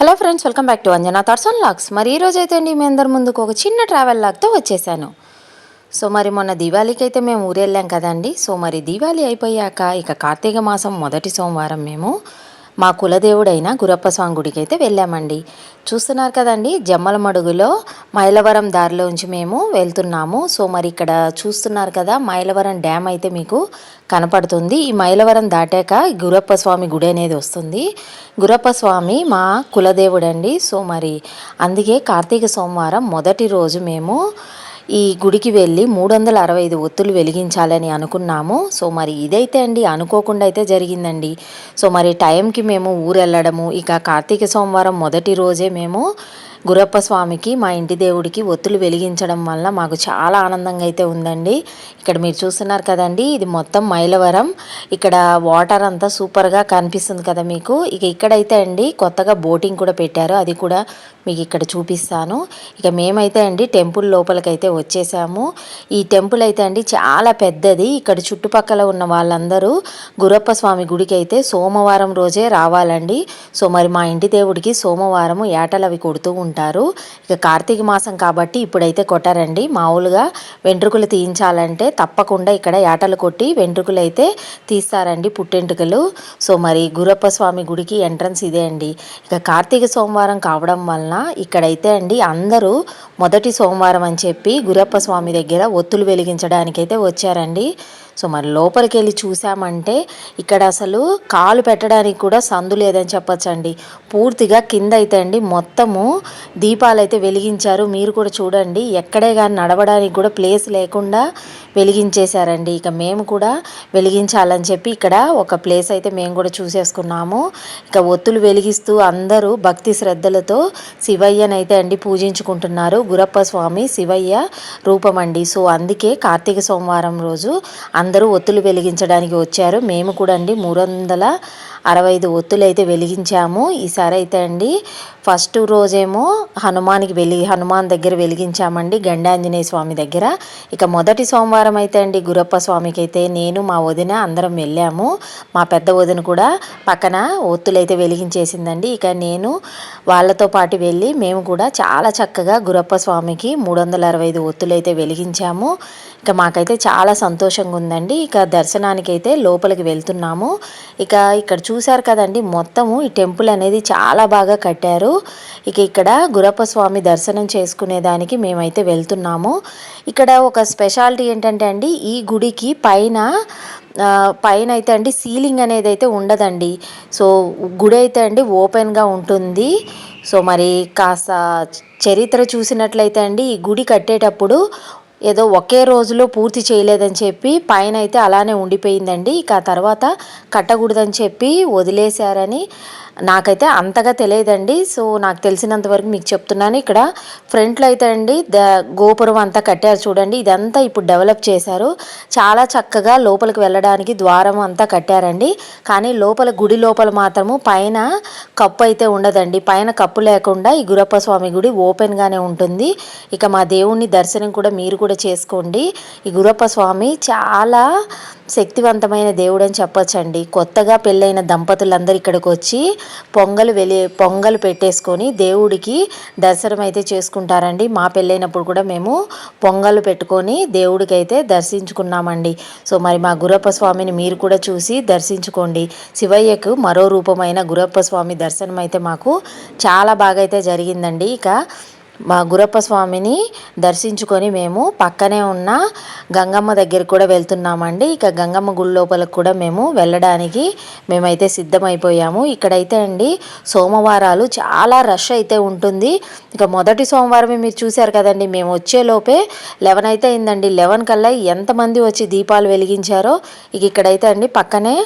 Hello friends welcome back to Anjana Thurs and లాక్స్ మరి ఈ రోజైతే అయితే అండి మీ అందరి ముందుకు ఒక చిన్న ట్రావెల్ లాగ్తో వచ్చేసాను. సో మరి మొన్న దీవాళీకి అయితే మేము ఊరెళ్ళాం కదండి. సో మరి దీవాళీ అయిపోయాక ఇక కార్తీక మాసం మొదటి సోమవారం మేము. మా కులదేవుడైన గురప్ప స్వామి గుడికి అయితే వెళ్ళామండి. చూస్తున్నారు కదండి జమ్మల మడుగులో మైలవరం దారిలోంచి మేము వెళ్తున్నాము. సో మరి ఇక్కడ చూస్తున్నారు కదా మైలవరం డ్యామ్ అయితే మీకు కనపడుతుంది. ఈ మైలవరం దాటాక గురప్ప స్వామి గుడి అనేది వస్తుంది. గురప్ప స్వామి మా కులదేవుడండి. సో మరి అందుకే కార్తీక సోమవారం మొదటి రోజు మేము ఈ గుడికి వెళ్ళి మూడు వందల అరవై ఐదు ఒత్తులు వెలిగించాలని అనుకున్నాము. సో మరి ఇదైతే అండి అనుకోకుండా అయితే జరిగిందండి. సో మరి టైంకి మేము ఊరు వెళ్ళడము ఇక కార్తీక సోమవారం మొదటి రోజే మేము గురప్ప స్వామికి మా ఇంటి దేవుడికి ఒత్తులు వెలిగించడం వల్ల మాకు చాలా ఆనందంగా అయితే ఉందండి. ఇక్కడ మీరు చూస్తున్నారు కదండి ఇది మొత్తం మైలవరం. ఇక్కడ వాటర్ అంతా సూపర్గా కనిపిస్తుంది కదా మీకు. ఇక ఇక్కడైతే అండి కొత్తగా బోటింగ్ కూడా పెట్టారు. అది కూడా మీకు ఇక్కడ చూపిస్తాను. ఇక మేమైతే అండి టెంపుల్ లోపలికైతే వచ్చేసాము. ఈ టెంపుల్ అయితే అండి చాలా పెద్దది. ఇక్కడ చుట్టుపక్కల ఉన్న వాళ్ళందరూ గురప్ప స్వామి గుడికి అయితే సోమవారం రోజే రావాలండి. సో మరి మా ఇంటి దేవుడికి సోమవారం ఏటలు అవి కొడుతూ ఉంటారు. ఇక కార్తీక మాసం కాబట్టి ఇప్పుడైతే కొట్టారండి. మామూలుగా వెంట్రుకలు తీయించాలంటే తప్పకుండా ఇక్కడ ఏటలు కొట్టి వెంట్రుకలు అయితే తీస్తారండి పుట్టెంటుకలు. సో మరి గురప్ప స్వామి గుడికి ఎంట్రన్స్ ఇదే అండి. ఇక కార్తీక సోమవారం కావడం వలన ఇక్కడైతే అండి అందరూ మొదటి సోమవారం అని చెప్పి గురప్ప స్వామి దగ్గర ఒత్తులు వెలిగించడానికైతే వచ్చారండి. సో మరి లోపలికి వెళ్ళి చూసామంటే ఇక్కడ అసలు కాలు పెట్టడానికి కూడా సందు లేదని చెప్పచ్చండి. పూర్తిగా కింద అయితే అండి మొత్తము దీపాలు అయితే వెలిగించారు. మీరు కూడా చూడండి ఎక్కడే కానీ నడవడానికి కూడా ప్లేస్ లేకుండా వెలిగించేశారండి. ఇక మేము కూడా వెలిగించాలని చెప్పి ఇక్కడ ఒక ప్లేస్ అయితే మేము కూడా చూసేసుకున్నాము. ఇక ఒత్తులు వెలిగిస్తూ అందరూ భక్తి శ్రద్ధలతో శివయ్యనైతే అండి పూజించుకుంటున్నారు. గురప్ప స్వామి శివయ్య రూపం అండి. సో అందుకే కార్తీక సోమవారం రోజు అందరూ ఒత్తులు వెలిగించడానికి వచ్చారు. మేము కూడా అండి మూడు వందల అరవై ఐదు ఒత్తులు అయితే వెలిగించాము. ఈసారి అయితే అండి ఫస్ట్ రోజేమో హనుమానికి వెలి హనుమాన్ దగ్గర వెలిగించామండి గండాంజనేయ స్వామి దగ్గర. ఇక మొదటి సోమవారం అయితే అండి గురప్ప స్వామికి అయితే నేను మా వదిన అందరం వెళ్ళాము. మా పెద్ద వదిన కూడా పక్కన ఒత్తులైతే వెలిగించేసిందండి. ఇక నేను వాళ్ళతో పాటు వెళ్ళి మేము కూడా చాలా చక్కగా గురప్ప స్వామికి మూడు వందల అరవై ఐదు ఒత్తులు అయితే వెలిగించాము. ఇక మాకైతే చాలా సంతోషంగా ఉందండి ఇక దర్శనానికి అయితే లోపలికి వెళ్తున్నాము. ఇక ఇక్కడ చూశారు కదండి మొత్తము ఈ టెంపుల్ అనేది చాలా బాగా కట్టారు. ఇక ఇక్కడ గురప్ప స్వామి దర్శనం చేసుకునేదానికి మేమైతే వెళ్తున్నాము. ఇక్కడ ఒక స్పెషాలిటీ ఏంటంటే అండి ఈ గుడికి పైన పైన అయితే అండి సీలింగ్ అనేది అయితే ఉండదండి. సో గుడి అయితే అండి ఓపెన్గా ఉంటుంది. సో మరి కాస్త చరిత్ర చూసినట్లయితే అండి ఈ గుడి కట్టేటప్పుడు ఏదో ఒకే రోజులో పూర్తి చేయలేదని చెప్పి పైన అయితే అలానే ఉండిపోయిందండి. ఇక ఆ తర్వాత కట్టకూడదని చెప్పి వదిలేశారని నాకైతే అంతగా తెలియదండి. సో నాకు తెలిసినంత వరకు మీకు చెప్తున్నాను. ఇక్కడ ఫ్రంట్లో అయితే అండి ద గోపురం అంతా కట్టారు చూడండి. ఇదంతా ఇప్పుడు డెవలప్ చేశారు. చాలా చక్కగా లోపలికి వెళ్ళడానికి ద్వారం అంతా కట్టారండి. కానీ లోపల గుడి లోపల మాత్రము పైన కప్పు అయితే ఉండదండి. పైన కప్పు లేకుండా ఈ గురప్ప స్వామి గుడి ఓపెన్గానే ఉంటుంది. ఇక మా దేవుణ్ణి దర్శనం కూడా మీరు కూడా చేసుకోండి. ఈ గురప్ప స్వామి చాలా శక్తివంతమైన దేవుడు అని చెప్పొచ్చండి. కొత్తగా పెళ్ళైన దంపతులందరూ ఇక్కడికి వచ్చి పొంగలు వెలి పొంగలు పెట్టేసుకొని దేవుడికి దర్శనం అయితే చేసుకుంటారండి. మా పెళ్ళైనప్పుడు కూడా మేము పొంగలు పెట్టుకొని దేవుడికి అయితే దర్శించుకున్నామండి. సో మరి మా గురప్ప స్వామిని మీరు కూడా చూసి దర్శించుకోండి. శివయ్యకు మరో రూపమైన గురప్ప స్వామి దర్శనం అయితే మాకు చాలా బాగా అయితే జరిగిందండి. ఇక మా గురప్ప స్వామిని దర్శించుకొని మేము పక్కనే ఉన్న గంగమ్మ దగ్గర కూడా వెళ్తున్నామండి. ఇక గంగమ్మ గుడి లోపలికి కూడా మేము వెళ్ళడానికి మేమైతే సిద్ధమైపోయాము. ఇక్కడైతే అండి సోమవారాలు చాలా రష్ అయితే ఉంటుంది. ఇక మొదటి సోమవారమే మీరు చూశారు కదండి మేము వచ్చేలోపే లెవెన్ అయితే అయిందండి. లెవెన్ కల్లా ఎంతమంది వచ్చి దీపాలు వెలిగించారో ఇక ఇక్కడైతే అండి పక్కనే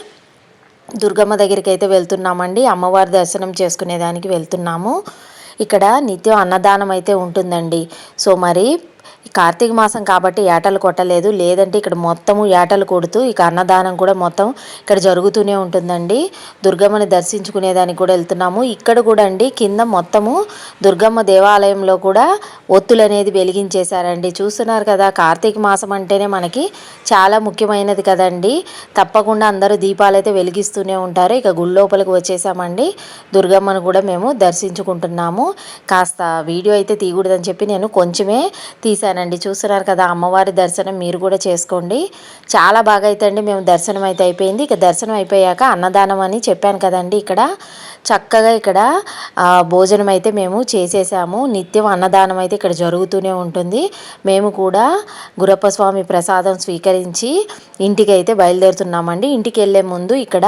దుర్గమ్మ దగ్గరికి అయితే వెళ్తున్నామండి. అమ్మవారి దర్శనం చేసుకునేదానికి వెళ్తున్నాము. ఇక్కడ నిత్యం అన్నదానం అయితే ఉంటుందండి. సో మరి కార్తీక మాసం కాబట్టి ఏటలు కొట్టలేదు. లేదంటే ఇక్కడ మొత్తము ఏటలు కొడుతూ ఇక అన్నదానం కూడా మొత్తం ఇక్కడ జరుగుతూనే ఉంటుందండి. దుర్గమ్మని దర్శించుకునేదానికి కూడా వెళ్తున్నాము. ఇక్కడ కూడా అండి కింద మొత్తము దుర్గమ్మ దేవాలయంలో కూడా ఒత్తులు అనేది వెలిగించేశారండి. చూస్తున్నారు కదా కార్తీక మాసం అంటేనే మనకి చాలా ముఖ్యమైనది కదండి. తప్పకుండా అందరూ దీపాలు అయితే వెలిగిస్తూనే ఉంటారు. ఇక గుడి లోపలికి వచ్చేసామండి. దుర్గమ్మను కూడా మేము దర్శించుకుంటున్నాము. కాస్త వీడియో అయితే తీయకూడదని చెప్పి నేను కొంచెమే తీ తీశానండి. చూస్తున్నారు కదా అమ్మవారి దర్శనం మీరు కూడా చేసుకోండి. చాలా బాగా అయితే అండి మేము దర్శనం అయితే అయిపోయింది. ఇక దర్శనం అయిపోయాక అన్నదానం అని చెప్పాను కదండి ఇక్కడ. చక్కగా ఇక్కడ భోజనం అయితే మేము చేసేసాము. నిత్యం అన్నదానం అయితే ఇక్కడ జరుగుతూనే ఉంటుంది. మేము కూడా గురప్ప స్వామి ప్రసాదం స్వీకరించి ఇంటికి అయితే బయలుదేరుతున్నామండి. ఇంటికి వెళ్ళే ముందు ఇక్కడ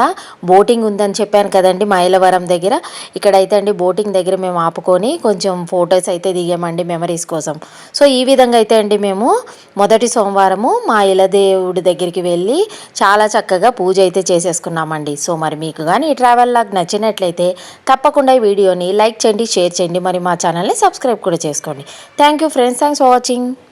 బోటింగ్ ఉందని చెప్పాను కదండి మైలవరం దగ్గర. ఇక్కడైతే అండి బోటింగ్ దగ్గర మేము ఆపుకొని కొంచెం ఫొటోస్ అయితే దిగామండి మెమరీస్ కోసం. సో ఈ విధంగా అయితే అండి మేము మొదటి సోమవారము మా ఇలదేవుడి దగ్గరికి వెళ్ళి చాలా చక్కగా పూజ అయితే చేసేసుకున్నామండి. సో మరి మీకు కానీ ఈ ట్రావెల్ లాగ్ నచ్చినట్లయితే తప్పకుండా ఈ వీడియోని లైక్ చేయండి షేర్ చేయండి. మరి మా ఛానల్ని సబ్స్క్రైబ్ కూడా చేసుకోండి. Thank you friends thanks for watching